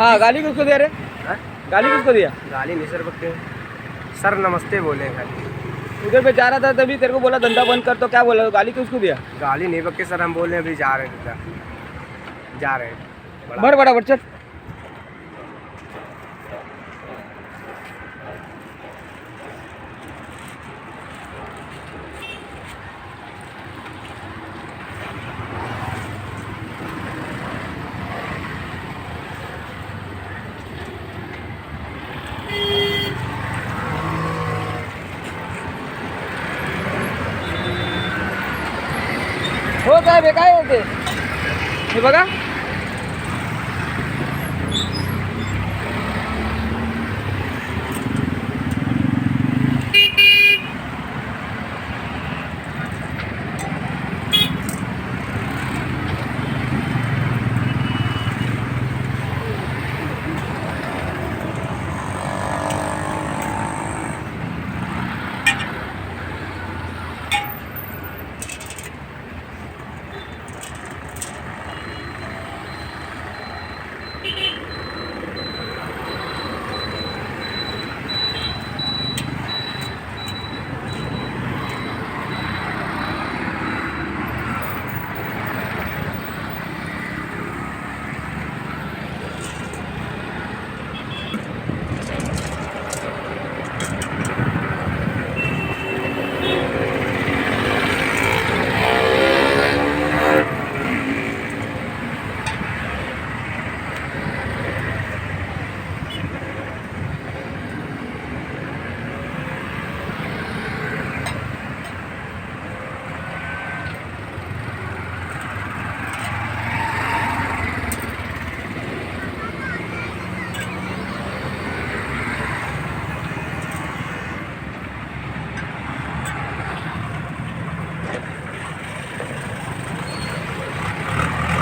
हाँ गाली किसको दे रहे हाँ? गाली किसको दिया? गाली नहीं सर बकते सर नमस्ते बोले खाली उधर पे जा रहा था तभी तेरे को बोला धंधा बंद कर तो क्या बोला? गाली किसको दिया? गाली नहीं बकते सर हम बोल रहे हैं अभी जा रहे हैं। जा रहे हैं। बड़ा- बड़ा चल। हे बघा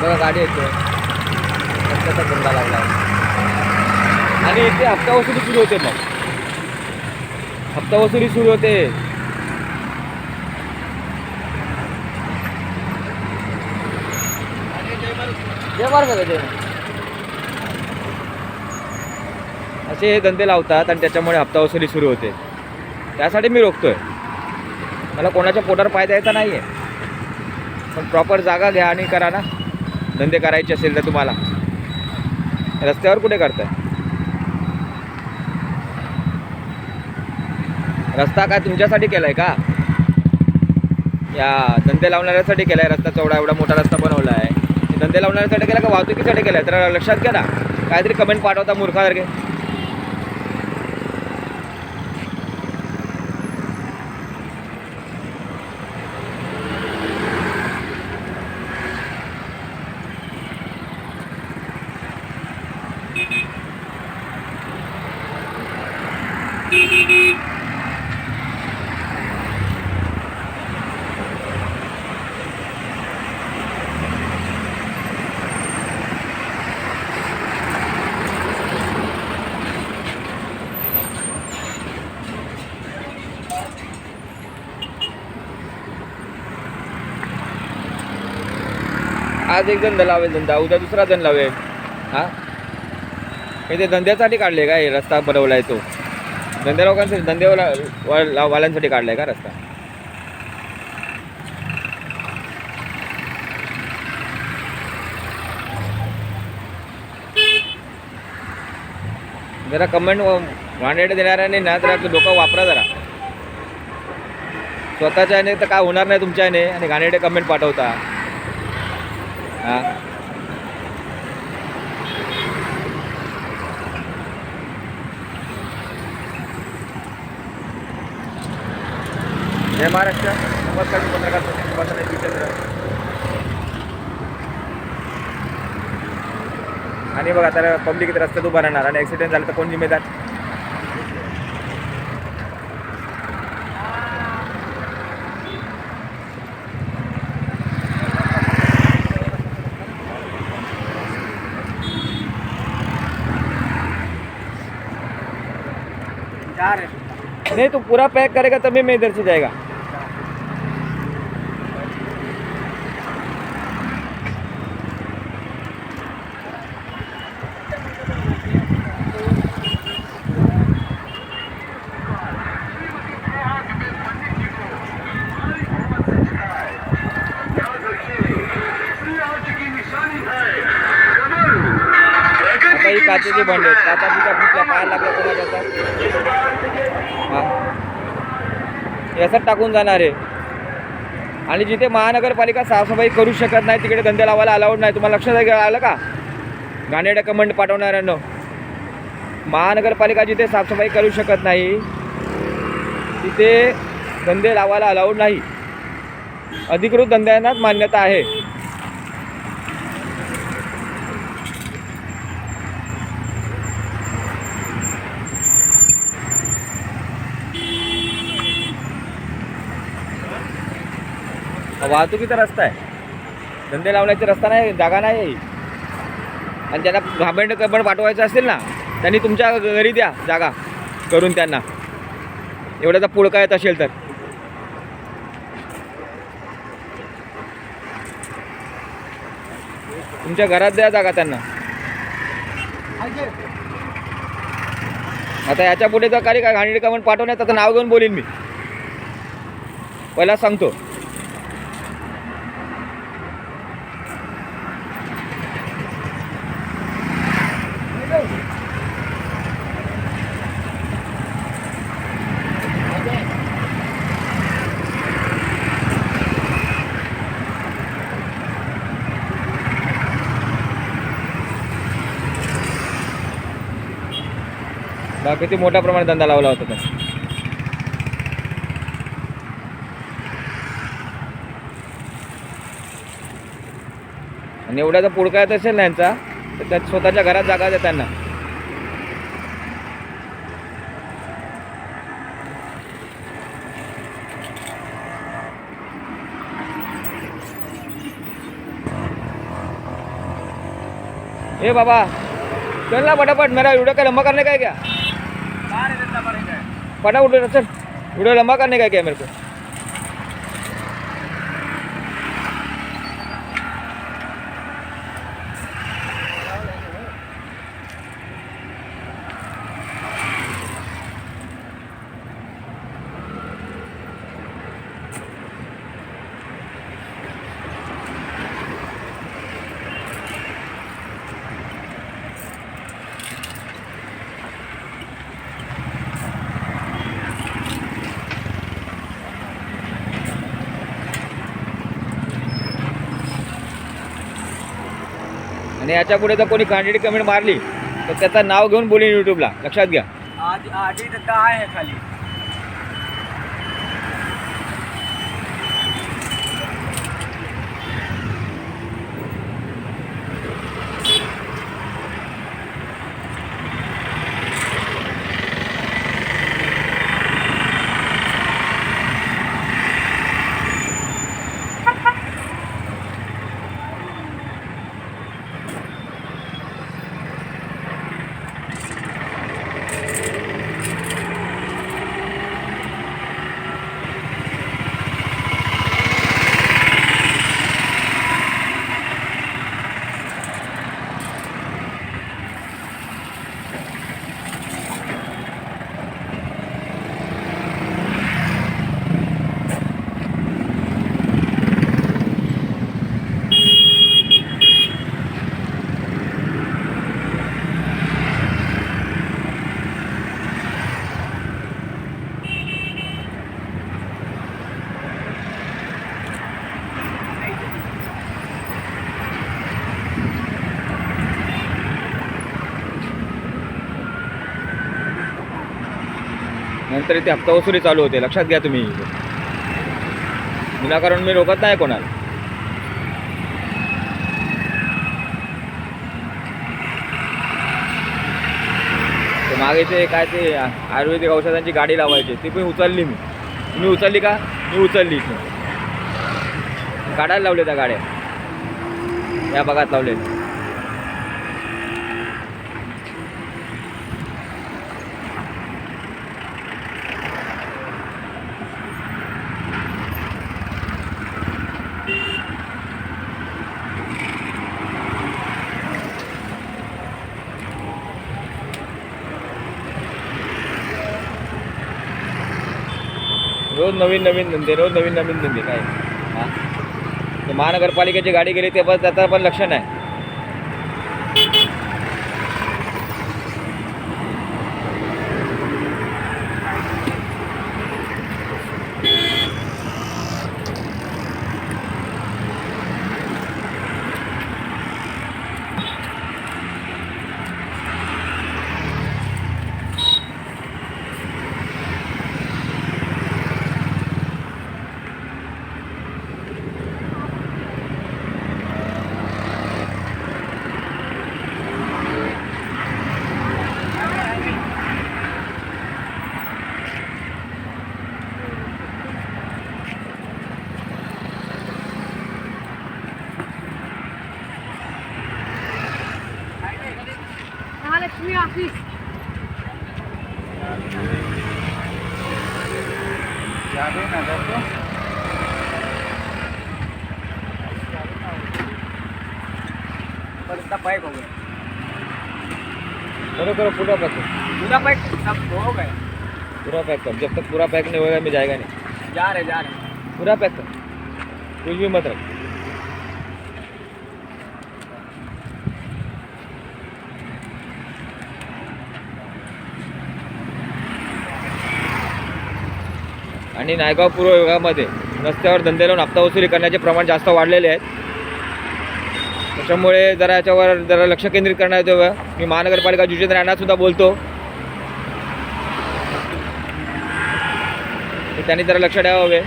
बघा गाडी येतो. रस्त्याचा धंदा लागला. आणि इथे हप्ता वसुली सुरू होते मग. हप्ता वसुली सुरू होते. असे हे धंदे लावतात आणि त्याच्यामुळे हप्ता वसुली सुरू होते. त्यासाठी मी रोखतोय. मला कोणाच्या पोटावर पाय द्यायचा नाही आहे पण प्रॉपर जागा घ्या आणि करा ना. धंदे करायचे असेल तर तुम्हाला. रस्त्यावर कुठे करताय रस्ता काय तुमच्यासाठी केलाय का? या धंदे लावणाऱ्यासाठी केलाय रस्ता चौडा एवढा मोठा रस्ता बनवला आहे धंदे लावणाऱ्यासाठी केला का वाहतुकीसाठी केलाय? तर लक्षात घ्या ना. काहीतरी कमेंट पाठवता मूर्खासारखे. आज एक जण लावेल धंदा उद्या दुसरा जण लावेल. हा? हे ते धंद्यासाठी काढले का हे रस्ता बनवलाय तो? धंद्या लोकांसाठी धंदेवाला वाल्यांसाठी काढलाय का रस्ता? जरा कमेंट वांडेड देणाऱ्याने ना जरा डोकं वापरा जरा. स्वतःच्या याने तर काय होणार नाही तुमच्या याने आणि घाणेरडे कमेंट पाठवता. हा. जय महाराष्ट्र नमस्कार मी पत्रकार सचिन जितेंद्र आणि बघा तर पब्लिक इथे रस्त्यात उभा राहणार आणि ॲक्सिडेंट झाला तर कोण जिम्मेदार? नहीं तो पूरा पैक करेगा तभी मैं इधर से जाएगा। हाँ, जी काचेचे भांडे काचा पिता फुटल्या पाय लागला है। याच्यात टाकून जाणार आहे. आणि जिथे महानगरपालिका साफसफाई करू शकत नाही तिकडे धंदे लावायला अलाउड नाही. तुम्हाला लक्षात आहे- आलं का? घाणेरड्या कमेंट पाठवणाऱ्यांनो महानगरपालिका जिथे साफसफाई करू शकत नाही तिथे धंदे लावायला अलाउड नाही. अधिकृत धंद्यांनाच मान्यता आहे. वाहतुकीचा रस्ता आहे. धंदे लावण्याचा रस्ता नाही जागा नाही. आहे आणि त्यांना घाबंड कबड पाठवायचं असेल ना त्यांनी तुमच्या घरी द्या जागा करून त्यांना. एवढ्याचा पुळका येत असेल तर. तुमच्या घरात द्या जागा त्यांना. आता याच्यापुढे जर काही काय घाणी कमेंट पाठवण्यात आता नाव घेऊन बोलीन मी. पहिला सांगतो. किती मोठ्या प्रमाणात धंदा लावला होता तर आणि एवढा जर पुडका येत असेल ना यांचा? तर त्यात स्वतःच्या घरात जागा द्या त्यांना. ए बाबा चल ना पटापट मेरा वीडियो का लंबा करने का है क्या? फटाफट उठो, चल वीडियो लंबा करने का है क्या मेरे को आणि याच्यापुढे जर कोणी कॅन्डिडेट कमेंट मारली तर त्याचं नाव घेऊन बोलीन यूट्यूबला लक्षात घ्या. आधी आधी तर आहे खाली? नंतर इथे हप्ता वसुली चालू होते. लक्षात घ्या तुम्ही. विनाकारण मी रोखत नाही कोणाला. मागे ते काय ते आयुर्वेदिक औषधांची गाडी लावायची. ती पण उचलली मी. तुम्ही उचलली का? मी उचलली इथून. काढायला लावल्या त्या गाड्या. या भागात लावले रोज नवीन नवीन धंदे रोज नवीन नवीन धंदे काय? हां? महानगरपालिकेची गाडी गेली ते बस त्याचं पण लक्ष नाही. पाइप हो गया करो करो पूरा पैक पूरा पाइप सब हो गए पूरा पैक कर जब तक पूरा पैक नहीं होगा मैं जाएगा नहीं. जा रहे जा रहे पूरा पैक कर. कुछ भी मत रख आणि नायगाव पूर्व विभागामध्ये रस्त्यावर धंदे लावून हप्ता वसुली करण्याचे प्रमाण जास्त वाढलेले आहेत. त्याच्यामुळे जरा याच्यावर जरा लक्ष केंद्रित करण्यात यावं मी महानगरपालिका जुजेंद्र राणासुद्धा बोलतो. त्यांनी जरा लक्ष द्यावं हवे.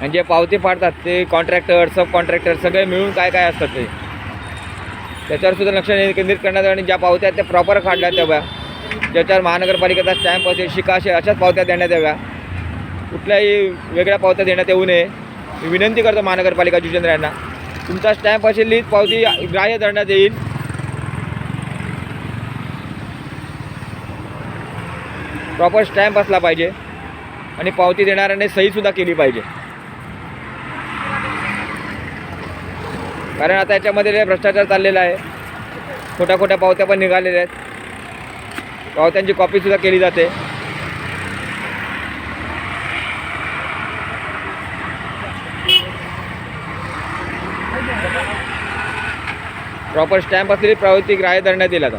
आणि जे पावती पाडतात ते कॉन्ट्रॅक्टर सब कॉन्ट्रॅक्टर सगळे मिळून काय काय असतात ते. त्याच्यावर सुद्धा लक्ष केंद्रित करण्यात आणि ज्या पावत्या आहेत त्या प्रॉपर काढल्यात याव्या ज्याच्यावर महानगरपालिकेचा स्टॅम्प असेल शिका असेल अशाच पावत्या देण्यात याव्या. कुठल्याही वेगळ्या पावत्या देण्यात येऊ नये. मी विनंती करतो महानगरपालिका जुजेंद्र यांना तुमचा स्टॅम्प असेल लिहित पावती ग्राह्य धरण्यात येईल. प्रॉपर स्टॅम्प असला पाहिजे. आणि पावती देणाऱ्याने सहीसुद्धा केली पाहिजे. कारण आता याच्यामध्ये भ्रष्टाचार चाललेला आहे खोट्या खोट्या पावत्या पण निघालेल्या आहेत. पावत्यांची कॉपीसुद्धा केली जाते. प्रॉपर स्टॅम्प असलेली प्रवृत्ती ग्राह्य धरण्यात येईल आता.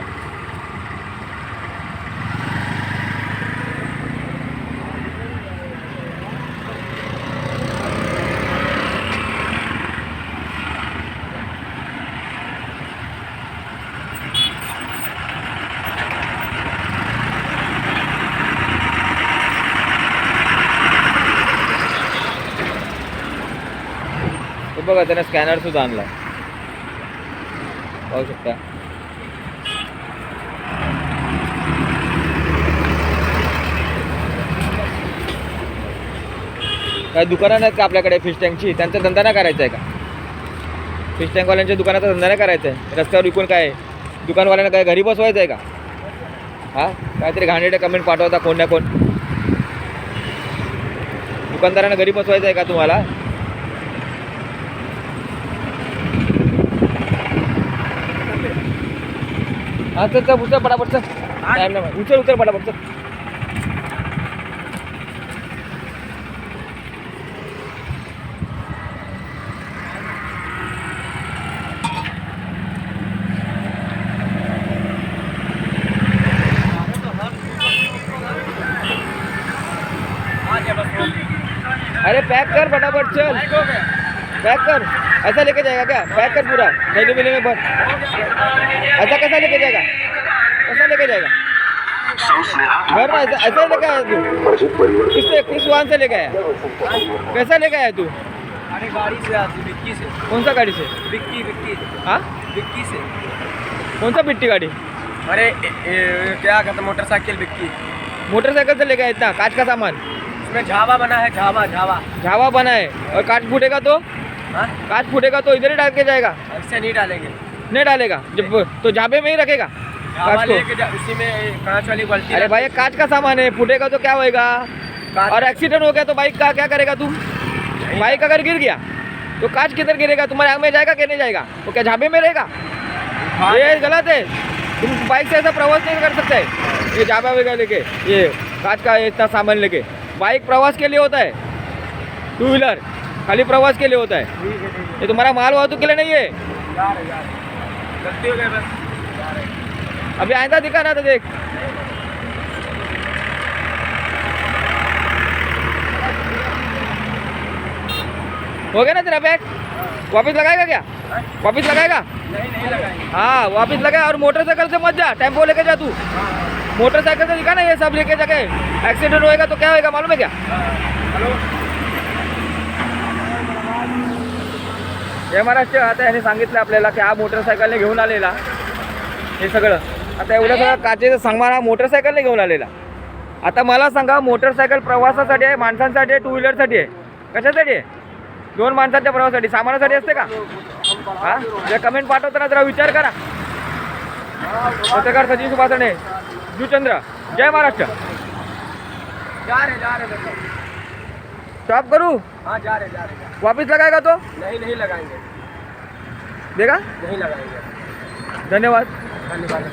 बघा त्याने स्कॅनर सुद्धा आणला पाहू शकता. काय दुकानं नाहीत का आपल्याकडे फिश टँकची त्यांचा धंदा नाही करायचा आहे का? फिश टँकवाल्यांच्या दुकानाचा धंदा नाही करायचा आहे. रस्त्यावर विकून काय? दुकानवाल्यांना काय घरी बसवायचं आहे का? हा? काहीतरी घाणेरडे कमेंट पाठवता कोण ना कोण. दुकानदारांना घरी बसवायचं आहे का तुम्हाला? हा चल चल उचल पटापट चल। टाइम नाही उचल उचल पटापट चल। अरे पैक कर फटाफट चल। पैक कर। ऐसा लेके जाएगा क्या? पैक कर पूरा? थैली बिली में भर। ऐसा कैसा लेके जाएगा? कैसा लेके जाएगा। भर ना ऐसा ऐसा लेके आया तू। किससे? किस वाहन से लेके आया? कैसा लेके आया तू? अरे गाड़ी से आती विक्की से। कौन सा गाड़ी से? विक्की विक्की हाँ? विक्की से। कौन सा बिट्टी गाड़ी? अरे क्या कहते मोटरसाइकिल विक्की मोटरसाइकिल से लेके आया इतना कांच का सामान? उसमें झावा बना है झावा झावा। झावा बना है और कांच फूटेगा तो? कांच फूटेगा तो इधर ही डाल के जाएगा। ऐसे नहीं डालेंगे। नहीं डालेगा? जब तो झाबे में ही रखेगा? कांच को? उसी में कांच वाली क्वालिटी अरे भाई कांच का सामान है फूटेगा तो क्या होएगा? और एक्सीडेंट हो गया तो बाइक का क्या करेगा तू? बाइक अगर गिर गया तो कांच किधर गिरेगा? तुम्हारे आग में जाएगा कि नहीं जाएगा? तो क्या झाबे में रहेगा? ये गलत है। तुम बाइक से ऐसा प्रवास नहीं कर सकते। ये झाबा वगैरह लेके ये कांच का इतना सामान लेके। बाइक प्रवास के लिए होता है। टू व्हीलर खाली प्रवास के लिए होता है। है है। ये तुम्हारा माल वाहतूक के लिए नहीं है? गलती हो गई बस। अभी आइंदा दिखा ना तो देख। हो गया ना तेरा बैग? वापस लगाएगा क्या? हाँ? वापस लगाएगा? नहीं नहीं लगाएँगे। हाँ वापस लगाए और मोटरसाइकिल से मत जा टेंपो लेके जा तू। मोटरसाइकिल से दिखा ना ये सब लेके जाके एक्सीडेंट होएगा तो क्या होएगा? मालूम है क्या? महाराष्ट्र आता याने सांगितलं आपल्याला की हा मोटरसायकलने घेऊन आलेला. हे सगळं. आता एवढं सगळं काचेचं सामान हा मोटरसायकलने घेऊन आलेला. आता मला सांगा मोटरसायकल प्रवासासाठी आहे माणसांसाठी आहे टू व्हीलरसाठी आहे? कशासाठी आहे? दोन माणसांच्या प्रवासासाठी. सामानासाठी असते का? हा? जे कमेंट पाठवताना जरा विचार करा. पत्रकार सचिन सुभाषणे जुचंद्र जय महाराष्ट्र. जा जा स्टॉप करू? हाँ जा रहे जा रहे। वापिस लगाएगा तो? नहीं नहीं लगाएंगे। देगा नहीं लगाएंगे। धन्यवाद। धन्यवाद।